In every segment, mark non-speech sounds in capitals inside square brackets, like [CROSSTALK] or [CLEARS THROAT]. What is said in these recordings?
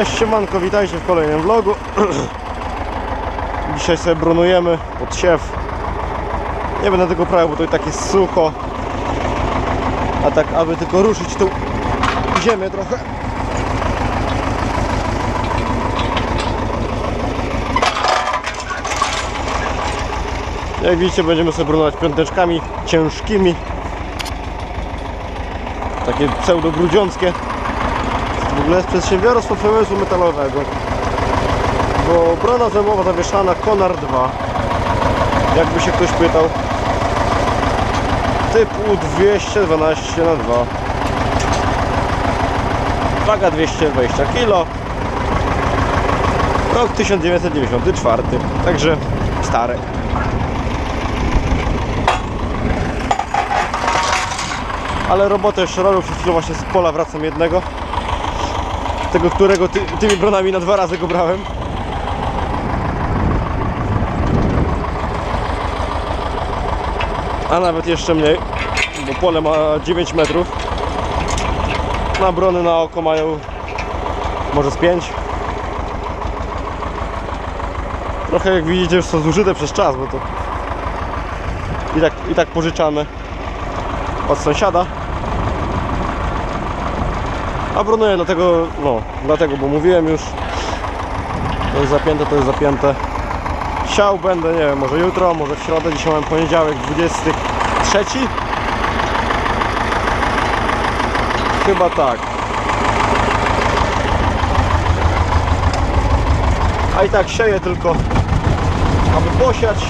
Cześć, siemanko, witajcie w kolejnym vlogu. [CLEARS THROAT] Dzisiaj sobie brunujemy pod siew. Nie będę tego prawił, bo to i tak jest sucho. A tak, aby tylko ruszyć tą ziemię trochę. Jak widzicie, będziemy sobie brunować piąteczkami ciężkimi. Takie pseudo-grudziąckie. W ogóle jest przedsiębiorstwo przemysłu metalowego. Bo brona zębowa zawieszana Konar 2. Jakby się ktoś pytał. Typu 212 na 2 Waga 220 kg. Rok 1994. Także stare. Ale robotę jeszcze robię, przed chwilą właśnie z pola wracam jednego tego, którego ty, tymi bronami na dwa razy go brałem. A nawet jeszcze mniej, bo pole ma 9 metrów. Na brony na oko mają może z 5. Trochę jak widzicie już są zużyte przez czas, bo to i tak, i tak pożyczane od sąsiada. A dlatego, no, dlatego, bo mówiłem już. To jest zapięte, to jest zapięte. Siał będę, nie wiem, może jutro, może w środę. Dzisiaj mam poniedziałek 23. Chyba tak. A i tak sieję tylko, aby posiać.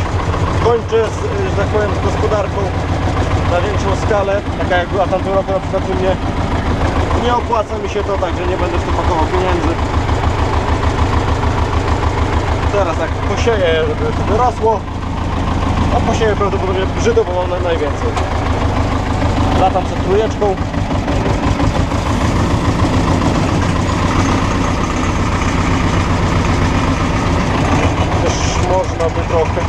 Kończę, z, że tak powiem, z gospodarką na większą skalę, taka jak była tamtym roku na przykład u mnie nie opłaca mi się to, także nie będę w to pakował pieniędzy. Teraz tak posieję, żeby to wyrosło, a posieję prawdopodobnie brzydło, bo mam na- najwięcej. Latam przed trójeczką. Też można by trochę.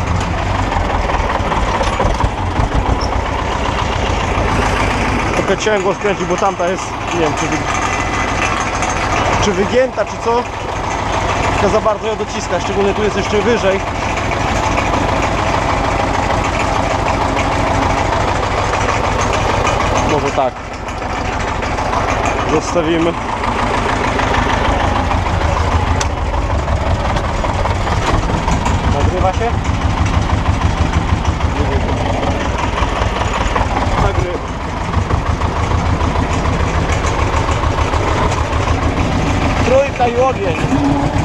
Trochę ciężko skręcić, bo tamta jest, nie wiem, czy, wy... czy wygięta, czy co. Tylko za bardzo ją dociska, szczególnie tu jest jeszcze wyżej. Może tak. Zostawimy. Nagrywa się? Nie wiem. Nagrywa. I ogień.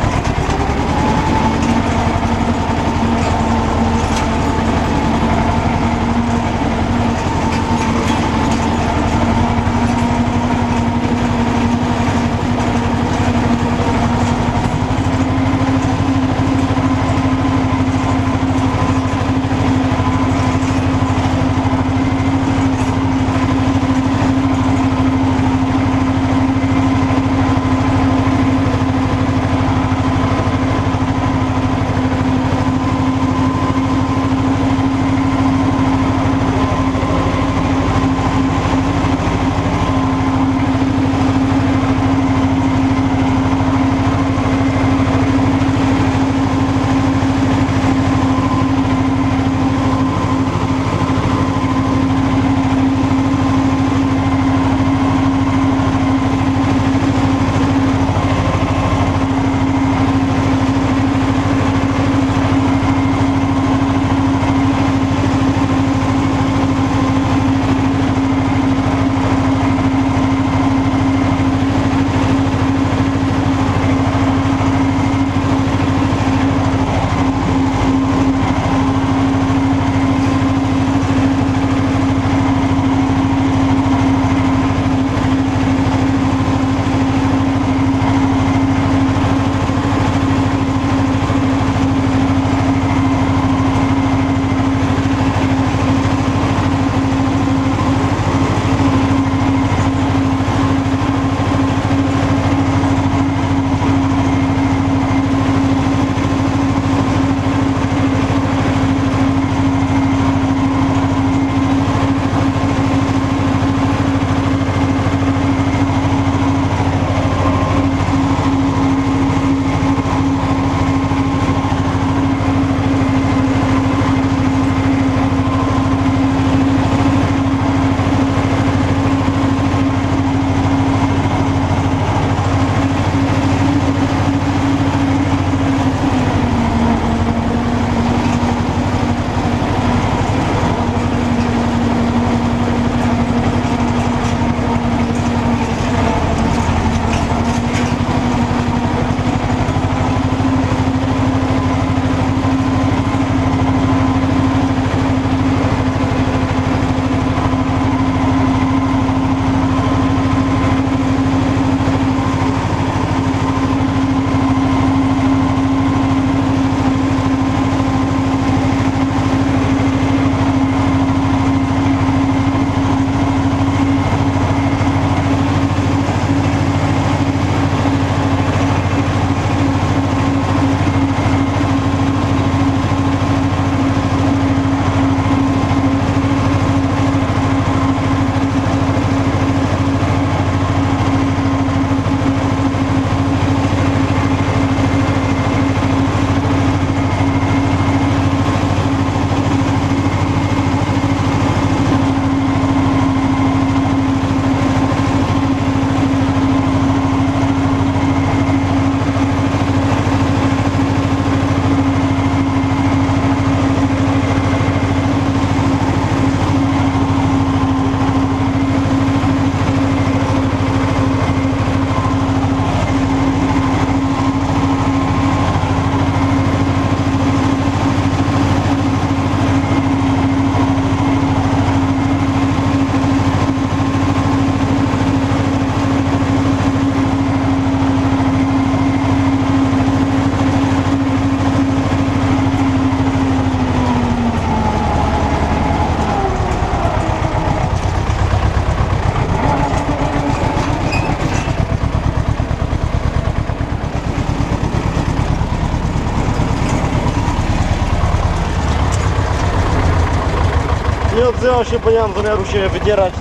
Odzywam się, bo nie mam zamiaru się wydzierać,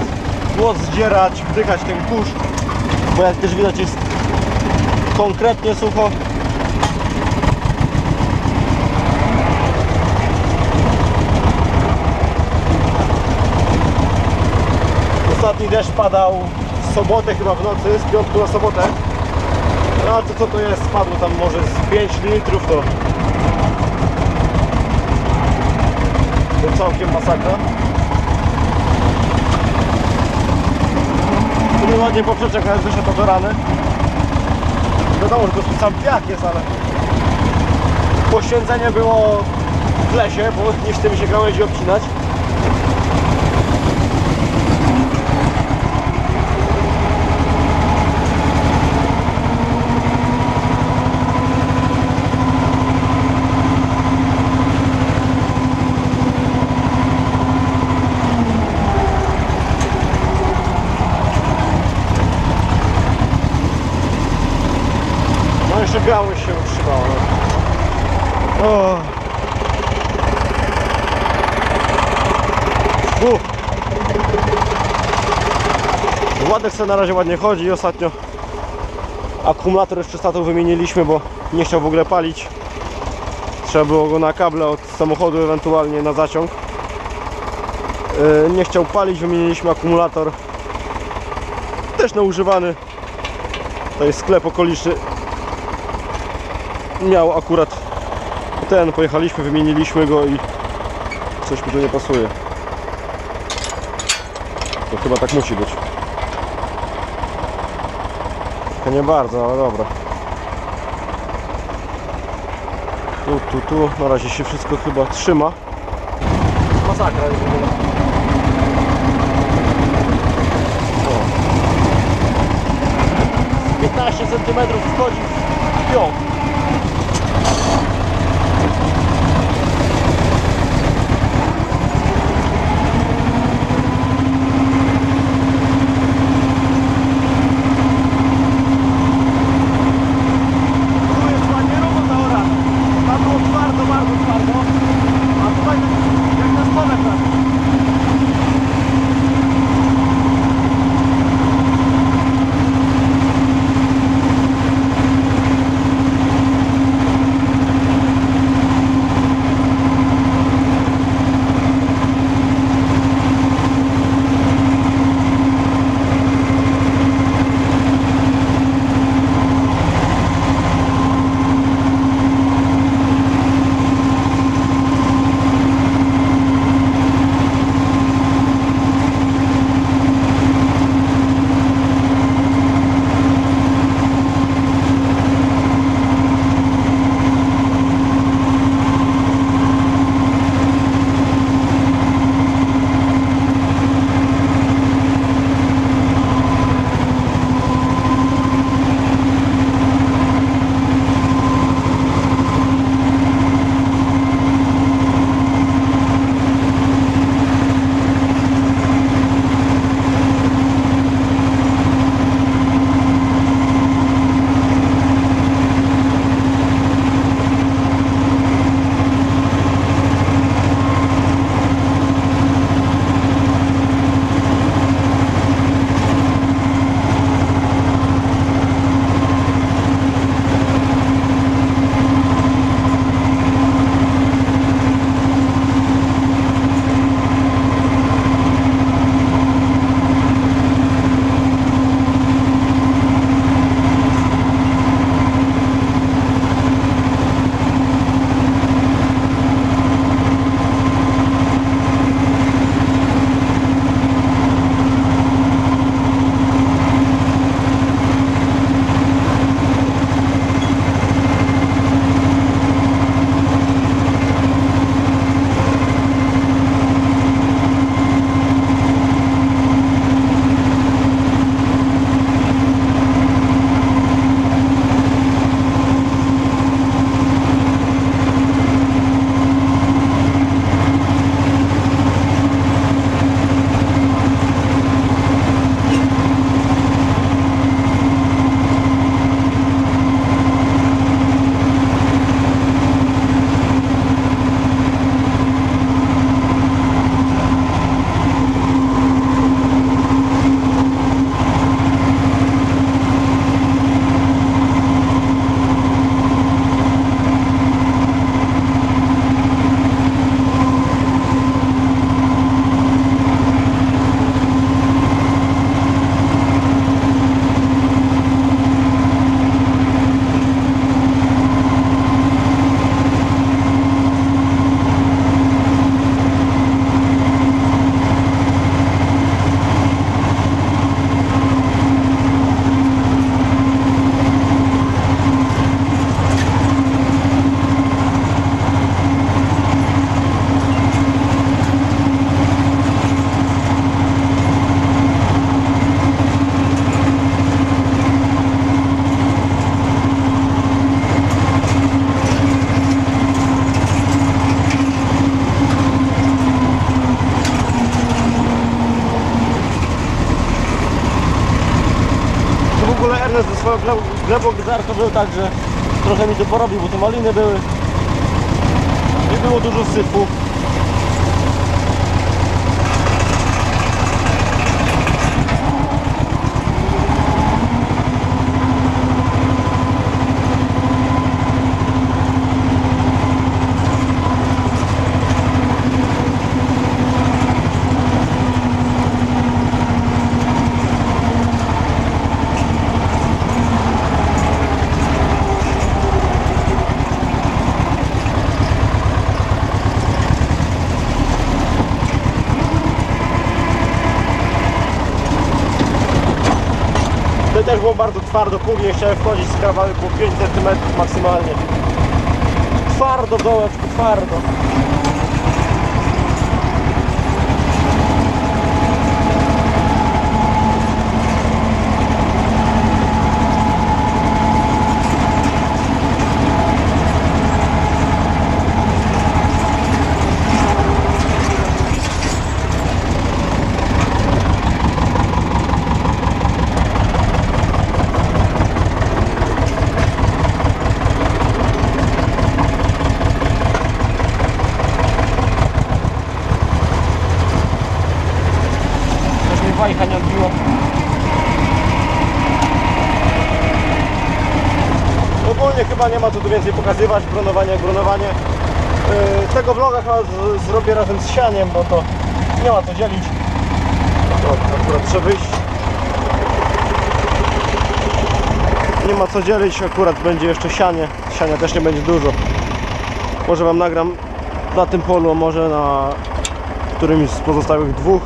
głos zdzierać, wdychać ten kurz, bo jak też widać jest konkretnie sucho. Ostatni deszcz padał w sobotę chyba w nocy, z piątku na sobotę. No a to co to jest? Spadło tam może z 5 litrów to... To całkiem masakra. Mi ładnie poprzeczek nawet wyszedł do rany. Wiadomo, że to jest sam piach jest, ale... Poświęcenie było w lesie, bo nie mi się gałęzi obcinać. Gałąź się utrzymała. No. O. Fu. Władek sobie na razie ładnie chodzi i ostatnio akumulator jeszcze statą wymieniliśmy, bo nie chciał w ogóle palić. Trzeba było go na kable od samochodu ewentualnie na zaciąg. Yy, Nie chciał palić, wymieniliśmy akumulator. Też na używany. To jest sklep okoliczny miał akurat ten, pojechaliśmy, wymieniliśmy go i coś mi tu nie pasuje. To chyba tak musi być. To nie bardzo, ale dobra. Tu, tu, tu, na razie się wszystko chyba trzyma. Masakra jest w ogóle. O. 15 cm wchodzi w piąt. Gleb- glebodarko był tak, że trochę mi to porobił, bo te maliny były. Nie było dużo syfu. To też było bardzo twardo, później chciałem wchodzić z kawałek po 5 cm maksymalnie. Twardo dołeczku, twardo. Też mnie wajcha nie odbiło. Ogólnie chyba nie ma co tu więcej pokazywać, bronowanie bronowanie. Yy, tego vloga chyba z, zrobię razem z sianiem, bo to nie ma co dzielić. To akurat trzeba wyjść. Nie ma co dzielić, akurat będzie jeszcze sianie. Siania też nie będzie dużo. Może Wam nagram na tym polu, a może na którymś z pozostałych dwóch.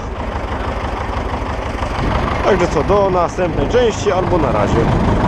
Także co, do następnej części albo na razie.